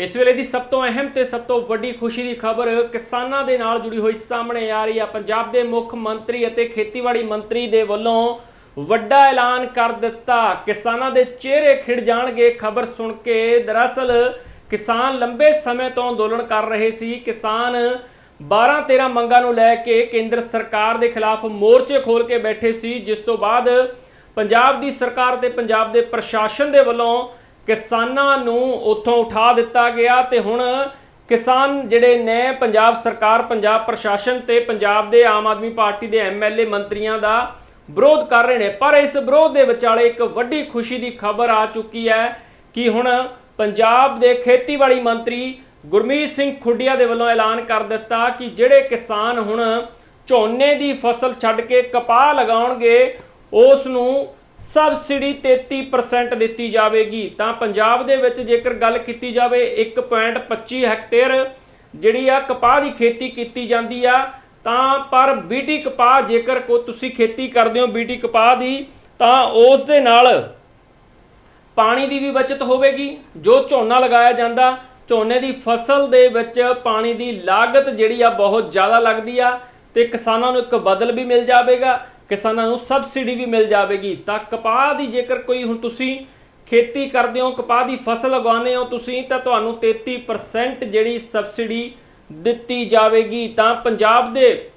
ਇਸ ਵੇਲੇ ਦੀ ਸਭ ਤੋਂ ਅਹਿਮ ਤੇ ਸਭ ਤੋਂ ਵੱਡੀ ਖੁਸ਼ੀ ਦੀ ਖਬਰ ਕਿਸਾਨਾਂ ਦੇ ਨਾਲ ਜੁੜੀ ਹੋਈ ਸਾਹਮਣੇ ਆ ਰਹੀ ਆ। ਪੰਜਾਬ ਦੇ ਮੁੱਖ ਮੰਤਰੀ ਅਤੇ ਖੇਤੀਬਾੜੀ ਮੰਤਰੀ ਦੇ ਵੱਲੋਂ ਵੱਡਾ ਐਲਾਨ ਕਰ ਦਿੱਤਾ। ਕਿਸਾਨਾਂ ਦੇ ਚਿਹਰੇ ਖਿੜ ਜਾਣਗੇ। ਖਬਰ ਸੁਣ ਕੇ ਦਰਅਸਲ ਕਿਸਾਨ ਲੰਬੇ ਸਮੇਂ ਤੋਂ ਅੰਦੋਲਨ ਕਰ ਰਹੇ ਸੀ। ਕਿਸਾਨ 12-13 ਮੰਗਾਂ ਨੂੰ ਲੈ ਕੇ ਕੇਂਦਰ ਸਰਕਾਰ ਦੇ ਖਿਲਾਫ ਮੋਰਚੇ ਖੋਲ ਕੇ ਬੈਠੇ ਸੀ। ਜਿਸ ਤੋਂ ਬਾਅਦ ਪੰਜਾਬ ਦੀ ਸਰਕਾਰ ਤੇ ਪੰਜਾਬ ਦੇ ਪ੍ਰਸ਼ਾਸਨ ਦੇ ਵੱਲੋਂ ਕਿਸਾਨਾਂ ਨੂੰ ਉੱਥੋਂ ਉਠਾ ਦਿੱਤਾ ਗਿਆ ਤੇ ਹੁਣ ਕਿਸਾਨ ਜਿਹੜੇ ਨੇ ਪੰਜਾਬ ਸਰਕਾਰ, ਪੰਜਾਬ ਪ੍ਰਸ਼ਾਸਨ ਤੇ ਪੰਜਾਬ ਦੇ ਆਮ ਆਦਮੀ ਪਾਰਟੀ ਦੇ ਐਮਐਲਏ ਮੰਤਰੀਆਂ ਦਾ ਵਿਰੋਧ ਕਰ ਰਹੇ ਨੇ। ਪਰ ਇਸ ਵਿਰੋਧ ਦੇ ਵਿਚਾਲੇ ਇੱਕ ਵੱਡੀ ਖੁਸ਼ੀ ਦੀ ਖਬਰ ਆ ਚੁੱਕੀ ਹੈ ਕਿ ਹੁਣ ਪੰਜਾਬ ਦੇ ਖੇਤੀਬਾੜੀ ਮੰਤਰੀ ਗੁਰਮੀਤ ਸਿੰਘ ਖੁੱਡੀਆ ਦੇ ਵੱਲੋਂ ਐਲਾਨ ਕਰ ਦਿੱਤਾ ਕਿ ਜਿਹੜੇ ਕਿਸਾਨ ਹੁਣ ਝੋਨੇ ਦੀ ਫਸਲ ਛੱਡ ਕੇ ਕਪਾਹ ਲਗਾਉਣਗੇ, ਉਸ ਨੂੰ ਸਬਸਿਡੀ 33% ਦਿੱਤੀ ਜਾਵੇਗੀ। ਤਾਂ ਪੰਜਾਬ ਦੇ ਵਿੱਚ ਜੇਕਰ ਗੱਲ ਕੀਤੀ ਜਾਵੇ 1.25 ਹੈਕਟੇਅਰ ਜਿਹੜੀ ਆ ਕਪਾਹ ਦੀ ਖੇਤੀ ਕੀਤੀ ਜਾਂਦੀ ਆ, ਤਾਂ ਪਰ ਬੀਟੀ ਕਪਾਹ ਜੇਕਰ ਕੋ ਤੁਸੀਂ ਖੇਤੀ ਕਰਦੇ ਹੋ ਬੀਟੀ ਕਪਾਹ ਦੀ, ਤਾਂ ਉਸ ਦੇ ਨਾਲ ਪਾਣੀ ਦੀ ਵੀ ਬਚਤ ਹੋਵੇਗੀ। ਜੋ ਝੋਨਾ ਲਗਾਇਆ ਜਾਂਦਾ, ਝੋਨੇ ਦੀ ਫਸਲ ਦੇ ਵਿੱਚ ਪਾਣੀ ਦੀ ਲਾਗਤ ਜਿਹੜੀ ਆ ਬਹੁਤ ਜ਼ਿਆਦਾ ਲੱਗਦੀ ਆ ਤੇ ਕਿਸਾਨਾਂ ਨੂੰ ਇੱਕ ਬਦਲ ਵੀ ਮਿਲ ਜਾਵੇਗਾ। ਕਿਸਾਨਾਂ ਨੂੰ ਸਬਸਿਡੀ ਵੀ ਮਿਲ ਜਾਵੇਗੀ। ਤਾਂ ਕਪਾਹ ਦੀ ਜੇਕਰ ਕੋਈ ਹੁਣ ਤੁਸੀਂ ਖੇਤੀ ਕਰਦੇ ਹੋ, ਕਪਾਹ ਦੀ ਫਸਲ ਉਗਾਉਂਦੇ ਹੋ ਤੁਸੀਂ, ਤਾਂ ਤੁਹਾਨੂੰ 33% ਜਿਹੜੀ ਸਬਸਿਡੀ ਦਿੱਤੀ ਜਾਵੇਗੀ। ਤਾਂ ਪੰਜਾਬ ਦੇ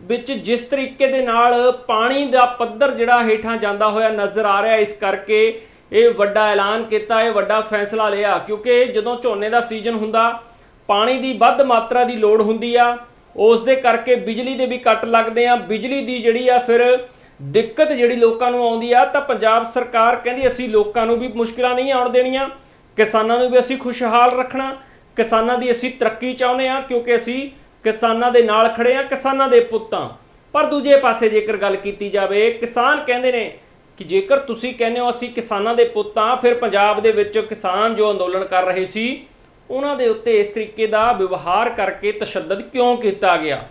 ਵਿੱਚ ਜਿਸ ਤਰੀਕੇ ਦੇ ਨਾਲ ਪਾਣੀ ਦਾ ਪੱਧਰ ਜਿਹੜਾ ਹੇਠਾਂ ਜਾਂਦਾ ਹੋਇਆ ਨਜ਼ਰ ਆ ਰਿਹਾ, ਇਸ ਕਰਕੇ ਇਹ ਵੱਡਾ ਐਲਾਨ ਕੀਤਾ, ਇਹ ਵੱਡਾ ਫੈਸਲਾ ਲਿਆ। ਕਿਉਂਕਿ ਜਦੋਂ ਝੋਨੇ ਦਾ ਸੀਜ਼ਨ ਹੁੰਦਾ, ਪਾਣੀ ਦੀ ਵੱਧ ਮਾਤਰਾ ਦੀ ਲੋੜ ਹੁੰਦੀ ਆ। ਉਸ ਦੇ ਕਰਕੇ ਬਿਜਲੀ ਦੇ ਵੀ ਕੱਟ ਲੱਗਦੇ ਆ। ਬਿਜਲੀ ਦੀ ਜਿਹੜੀ ਆ ਫਿਰ ਦਿੱਕਤ ਜਿਹੜੀ ਲੋਕਾਂ ਨੂੰ ਆਉਂਦੀ ਆ, ਤਾਂ ਪੰਜਾਬ ਸਰਕਾਰ ਕਹਿੰਦੀ ਅਸੀਂ ਲੋਕਾਂ ਨੂੰ ਵੀ ਮੁਸ਼ਕਲਾਂ ਨਹੀਂ ਆਉਣ ਦੇਣੀਆਂ। ਕਿਸਾਨਾਂ ਨੂੰ ਵੀ ਅਸੀਂ ਖੁਸ਼ਹਾਲ ਰੱਖਣਾ। ਕਿਸਾਨਾਂ ਦੀ ਅਸੀਂ ਤਰੱਕੀ ਚਾਹੁੰਦੇ ਆ, ਕਿਉਂਕਿ ਅਸੀਂ ਕਿਸਾਨਾਂ ਦੇ ਨਾਲ ਖੜੇ ਆ, ਕਿਸਾਨਾਂ ਦੇ ਪੁੱਤਾਂ। ਪਰ ਦੂਜੇ ਪਾਸੇ ਜੇਕਰ ਗੱਲ ਕੀਤੀ ਜਾਵੇ, ਕਿਸਾਨ ਕਹਿੰਦੇ ਨੇ ਕਿ ਜੇਕਰ ਤੁਸੀਂ ਕਹਿੰਦੇ ਹੋ ਅਸੀਂ ਕਿਸਾਨਾਂ ਦੇ ਪੁੱਤਾਂ, ਫਿਰ ਪੰਜਾਬ ਦੇ ਵਿੱਚ ਕਿਸਾਨ ਜੋ ਅੰਦੋਲਨ ਕਰ ਰਹੇ ਸੀ ਉਹਨਾਂ ਦੇ ਉੱਤੇ ਇਸ ਤਰੀਕੇ ਦਾ ਵਿਵਹਾਰ ਕਰਕੇ ਤਸ਼ੱਦਦ ਕਿਉਂ ਕੀਤਾ ਗਿਆ?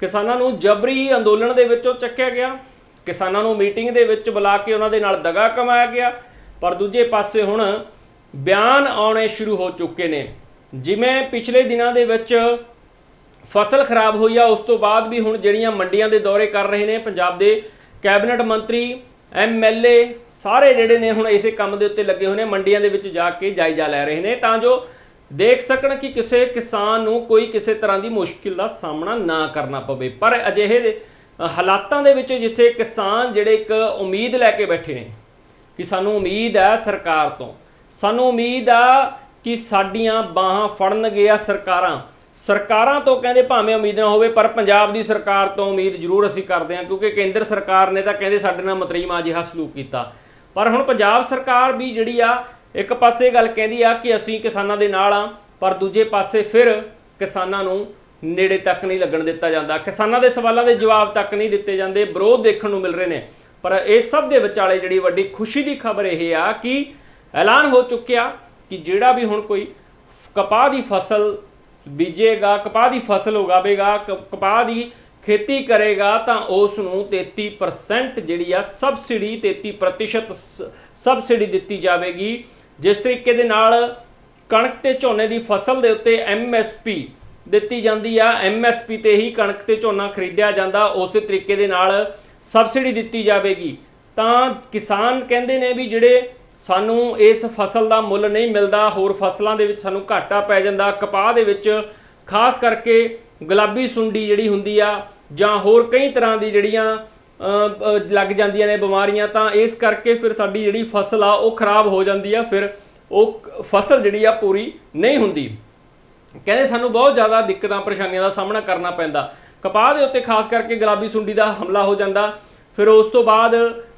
ਕਿਸਾਨਾਂ ਨੂੰ ਜਬਰੀ ਅੰਦੋਲਨ ਦੇ ਵਿੱਚੋਂ ਚੱਕਿਆ ਗਿਆ। ਕਿਸਾਨਾਂ ਨੂੰ ਮੀਟਿੰਗ ਦੇ ਵਿੱਚ ਬੁਲਾ ਕੇ ਉਹਨਾਂ ਦੇ ਨਾਲ ਦਗਾ ਕਮਾਇਆ ਗਿਆ। ਪਰ ਦੂਜੇ ਪਾਸੇ ਹੁਣ ਬਿਆਨ ਆਉਣੇ ਸ਼ੁਰੂ ਹੋ ਚੁੱਕੇ ਨੇ। ਜਿਵੇਂ ਪਿਛਲੇ ਦਿਨਾਂ ਦੇ ਵਿੱਚ ਫਸਲ ਖਰਾਬ ਹੋਈ ਆ, ਉਸ ਤੋਂ ਬਾਅਦ ਵੀ ਹੁਣ ਜਿਹੜੀਆਂ ਮੰਡੀਆਂ ਦੇ ਦੌਰੇ ਕਰ ਰਹੇ ਨੇ, ਪੰਜਾਬ ਦੇ ਕੈਬਨਿਟ ਮੰਤਰੀ ਐਮਐਲਏ ਸਾਰੇ ਜਿਹੜੇ ਨੇ ਹੁਣ ਇਸੇ ਕੰਮ ਦੇ ਉੱਤੇ ਲੱਗੇ ਹੋਏ ਨੇ, ਮੰਡੀਆਂ ਦੇ ਵਿੱਚ ਜਾ ਕੇ ਜਾਇਜ਼ਾ ਲੈ ਰਹੇ ਨੇ। ਤਾਂ ਜੋ ਦੇਖ ਸਕਣ ਕਿ ਕਿਸੇ ਕਿਸਾਨ ਨੂੰ ਕੋਈ ਕਿਸੇ ਤਰ੍ਹਾਂ ਦੀ ਮੁਸ਼ਕਿਲ ਦਾ ਸਾਹਮਣਾ ਨਾ ਕਰਨਾ ਪਵੇ। ਪਰ ਅਜਿਹੇ ਹਾਲਾਤਾਂ ਦੇ ਵਿੱਚ ਜਿੱਥੇ ਕਿਸਾਨ ਜਿਹੜੇ ਇੱਕ ਉਮੀਦ ਲੈ ਕੇ ਬੈਠੇ ਨੇ ਕਿ ਸਾਨੂੰ ਉਮੀਦ ਹੈ ਸਰਕਾਰ ਤੋਂ, ਸਾਨੂੰ ਉਮੀਦ ਆ ਕਿ ਸਾਡੀਆਂ ਬਾਹਾਂ ਫੜਨਗੇ ਆ ਸਰਕਾਰਾਂ। ਸਰਕਾਰਾਂ ਤੋਂ ਕਹਿੰਦੇ ਭਾਵੇਂ ਉਮੀਦ ਨਾ ਹੋਵੇ, ਪਰ ਪੰਜਾਬ ਦੀ ਸਰਕਾਰ ਤੋਂ ਉਮੀਦ ਜ਼ਰੂਰ ਅਸੀਂ ਕਰਦੇ ਹਾਂ, ਕਿਉਂਕਿ ਕੇਂਦਰ ਸਰਕਾਰ ਨੇ ਤਾਂ ਕਹਿੰਦੇ ਸਾਡੇ ਨਾਲ ਮਤਰੀਮਾ ਜਿਹਾ ਸਲੂਕ ਕੀਤਾ। ਪਰ ਹੁਣ ਪੰਜਾਬ ਸਰਕਾਰ ਵੀ ਜਿਹੜੀ ਆ ਇੱਕ ਪਾਸੇ ਗੱਲ ਕਹਿੰਦੀ ਆ ਕਿ ਅਸੀਂ ਕਿਸਾਨਾਂ ਦੇ ਨਾਲ ਆ, ਪਰ ਦੂਜੇ ਪਾਸੇ ਫਿਰ ਕਿਸਾਨਾਂ ਨੂੰ ਨੇੜੇ ਤੱਕ ਨਹੀਂ ਲੱਗਣ ਦਿੱਤਾ ਜਾਂਦਾ। ਕਿਸਾਨਾਂ ਦੇ ਸਵਾਲਾਂ ਦੇ ਜਵਾਬ ਤੱਕ ਨਹੀਂ ਦਿੱਤੇ ਜਾਂਦੇ, ਵਿਰੋਧ ਦੇਖਣ ਨੂੰ ਮਿਲ ਰਹੇ ਨੇ। ਪਰ ਇਹ ਸਭ ਦੇ ਵਿਚਾਲੇ ਜਿਹੜੀ ਵੱਡੀ ਖੁਸ਼ੀ ਦੀ ਖਬਰ ਇਹ ਆ ਕਿ ਐਲਾਨ ਹੋ ਚੁੱਕਿਆ ਕਿ ਜਿਹੜਾ ਵੀ ਹੁਣ ਕੋਈ ਕਪਾਹ ਦੀ ਫਸਲ ਬੀਜੇਗਾ, ਕਪਾਹ ਦੀ ਫਸਲ ਉਗਾਵੇਗਾ ਕਪਾਹ ਦੀ ਖੇਤੀ ਕਰੇਗਾ, ਤਾਂ ਉਸ ਨੂੰ 33% ਜਿਹੜੀ ਆ ਸਬਸਿਡੀ 33% ਸਬਸਿਡੀ ਦਿੱਤੀ ਜਾਵੇਗੀ। ਜਿਸ ਤਰੀਕੇ ਦੇ ਨਾਲ ਕਣਕ ਤੇ ਝੋਨੇ ਦੀ ਫਸਲ ਦੇ ਉੱਤੇ ਐਮਐਸਪੀ ਦਿੱਤੀ ਜਾਂਦੀ ਆ ਐਮਐਸਪੀ ਤੇ ਹੀ ਕਣਕ ਤੇ ਝੋਨਾ ਖਰੀਦਿਆ ਜਾਂਦਾ, ਉਸੇ ਤਰੀਕੇ ਦੇ ਨਾਲ ਸਬਸਿਡੀ ਦਿੱਤੀ ਜਾਵੇਗੀ। ਤਾਂ ਕਿਸਾਨ ਕਹਿੰਦੇ ਨੇ ਵੀ ਜਿਹੜੇ ਸਾਨੂੰ ਇਸ ਫਸਲ ਦਾ ਮੁੱਲ ਨਹੀਂ ਮਿਲਦਾ, ਹੋਰ ਫਸਲਾਂ ਦੇ ਵਿੱਚ ਸਾਨੂੰ ਘਾਟਾ ਪੈ ਜਾਂਦਾ, ਕਪਾਹ ਦੇ ਵਿੱਚ ਖਾਸ ਕਰਕੇ ਗੁਲਾਬੀ ਸੁੰਡੀ ਜਿਹੜੀ ਹੁੰਦੀ ਆ ਜਾਂ ਹੋਰ ਕਈ ਤਰ੍ਹਾਂ ਦੀ ਜਿਹੜੀਆਂ ਲੱਗ ਜਾਂਦੀਆਂ ਨੇ ਬਿਮਾਰੀਆਂ, ਤਾਂ ਇਸ ਕਰਕੇ ਫਿਰ ਸਾਡੀ ਜਿਹੜੀ ਫਸਲ ਆ, ਉਹ ਖਰਾਬ ਹੋ ਜਾਂਦੀ ਆ, ਫਿਰ ਉਹ ਫਸਲ ਜਿਹੜੀ ਆ, ਪੂਰੀ ਨਹੀਂ ਹੁੰਦੀ। ਕਹਿੰਦੇ ਸਾਨੂੰ ਬਹੁਤ ਜ਼ਿਆਦਾ ਦਿੱਕਤਾਂ, ਪਰੇਸ਼ਾਨੀਆਂ ਦਾ ਸਾਹਮਣਾ ਕਰਨਾ ਪੈਂਦਾ। ਕਪਾਹ ਦੇ ਉੱਤੇ ਖਾਸ ਕਰਕੇ ਗੁਲਾਬੀ ਸੁੰਡੀ ਦਾ ਹਮਲਾ ਹੋ ਜਾਂਦਾ। ਫਿਰ ਉਸ ਤੋਂ ਬਾਅਦ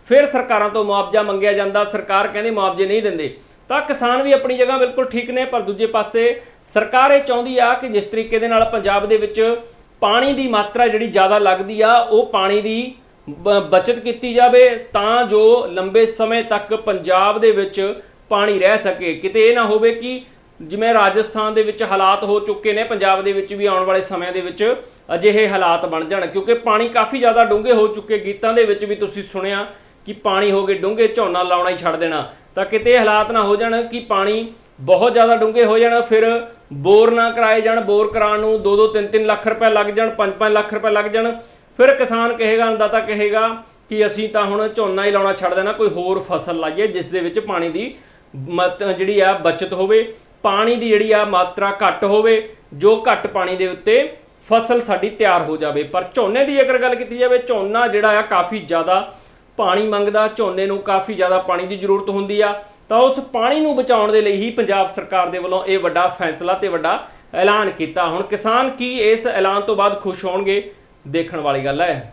ਫਿਰ ਸਰਕਾਰਾਂ ਤੋਂ ਮੁਆਵਜ਼ਾ ਮੰਗਿਆ ਜਾਂਦਾ। ਸਰਕਾਰ ਕਹਿੰਦੇ ਮੁਆਵਜ਼ੇ ਨਹੀਂ ਦਿੰਦੇ। ਤਾਂ ਕਿਸਾਨ ਵੀ ਆਪਣੀ ਜਗ੍ਹਾ ਬਿਲਕੁਲ ਠੀਕ ਨੇ, ਪਰ ਦੂਜੇ ਪਾਸੇ ਸਰਕਾਰ ਇਹ ਚਾਹੁੰਦੀ ਆ ਕਿ ਜਿਸ ਤਰੀਕੇ ਦੇ ਨਾਲ ਪੰਜਾਬ ਦੇ ਵਿੱਚ ਪਾਣੀ ਦੀ ਮਾਤਰਾ ਜਿਹੜੀ ਜ਼ਿਆਦਾ ਲੱਗਦੀ ਆ, ਉਹ ਪਾਣੀ ਦੀ ਬਚਤ ਕੀਤੀ ਜਾਵੇ ਤਾਂ ਜੋ ਲੰਬੇ ਸਮੇਂ ਤੱਕ ਪੰਜਾਬ ਦੇ ਵਿੱਚ ਪਾਣੀ ਰਹਿ ਸਕੇ। ਕਿਤੇ ਇਹ ਨਾ ਹੋਵੇ ਕਿ ਜਿਵੇਂ ਰਾਜਸਥਾਨ ਦੇ ਵਿੱਚ ਹਾਲਾਤ ਹੋ ਚੁੱਕੇ ਨੇ, ਪੰਜਾਬ ਦੇ ਵਿੱਚ ਵੀ ਆਉਣ ਵਾਲੇ ਸਮਿਆਂ ਦੇ ਵਿੱਚ ਅਜਿਹੇ ਹਾਲਾਤ ਬਣ ਜਾਣ, ਕਿਉਂਕਿ ਪਾਣੀ ਕਾਫੀ ਜ਼ਿਆਦਾ ਡੂੰਘੇ ਹੋ ਚੁੱਕੇ। ਗੀਤਾਂ ਦੇ ਵਿੱਚ ਵੀ ਤੁਸੀਂ ਸੁਣਿਆ ਕਿ ਪਾਣੀ ਹੋ ਗਏ ਡੂੰਘੇ, ਝੋਨਾ ਲਾਉਣਾ ਹੀ ਛੱਡ ਦੇਣਾ। ਤਾਂ ਕਿਤੇ ਹਾਲਾਤ ਨਾ ਹੋ ਜਾਣ ਕਿ ਪਾਣੀ ਬਹੁਤ ਜ਼ਿਆਦਾ ਡੂੰਘੇ ਹੋ ਜਾਣ, ਫਿਰ ਬੋਰ ਨਾ ਕਰਾਏ ਜਾਣ, ਬੋਰ ਕਰਾਉਣ ਨੂੰ 2-2 3-3 ਲੱਖ ਰੁਪਏ ਲੱਗ ਜਾਣ 5-5 ਲੱਖ ਰੁਪਏ ਲੱਗ ਜਾਣ ਫਿਰ ਕਿਸਾਨ ਕਹੇਗਾ ਅੰਦਾਤਾ ਕਹੇਗਾ ਕਿ ਅਸੀਂ ਤਾਂ ਹੁਣ ਝੋਨਾ ਹੀ ਲਾਉਣਾ ਛੱਡ ਦੇਣਾ, ਕੋਈ ਹੋਰ ਫਸਲ ਲਾਈਏ, ਜਿਸ ਦੇ ਵਿੱਚ ਪਾਣੀ ਦੀ ਮਤ ਜਿਹੜੀ ਆ ਬਚਤ ਹੋਵੇ, ਪਾਣੀ ਦੀ ਜਿਹੜੀ ਆ ਮਾਤਰਾ ਘੱਟ ਹੋਵੇ, ਜੋ ਘੱਟ ਪਾਣੀ ਦੇ ਉੱਤੇ ਫਸਲ ਸਾਡੀ ਤਿਆਰ ਹੋ ਜਾਵੇ। ਪਰ ਝੋਨੇ ਦੀ ਅਗਰ ਗੱਲ ਕੀਤੀ ਜਾਵੇ, ਝੋਨਾ ਜਿਹੜਾ ਆ ਕਾਫੀ ਜ਼ਿਆਦਾ ਪਾਣੀ ਮੰਗਦਾ, ਝੋਨੇ ਨੂੰ ਕਾਫੀ ਜ਼ਿਆਦਾ ਪਾਣੀ ਦੀ ਜ਼ਰੂਰਤ ਹੁੰਦੀ ਆ, ਤਾਂ ਉਸ ਪਾਣੀ ਨੂੰ ਬਚਾਉਣ ਦੇ ਲਈ ਹੀ ਪੰਜਾਬ ਸਰਕਾਰ ਦੇ ਵੱਲੋਂ ਇਹ ਵੱਡਾ ਫੈਸਲਾ ਤੇ ਵੱਡਾ ਐਲਾਨ ਕੀਤਾ। ਹੁਣ ਕਿਸਾਨ ਕੀ ਇਸ ਐਲਾਨ ਤੋਂ ਬਾਅਦ ਖੁਸ਼ ਹੋਣਗੇ? ਦੇਖਣ ਵਾਲੀ ਗੱਲ ਹੈ।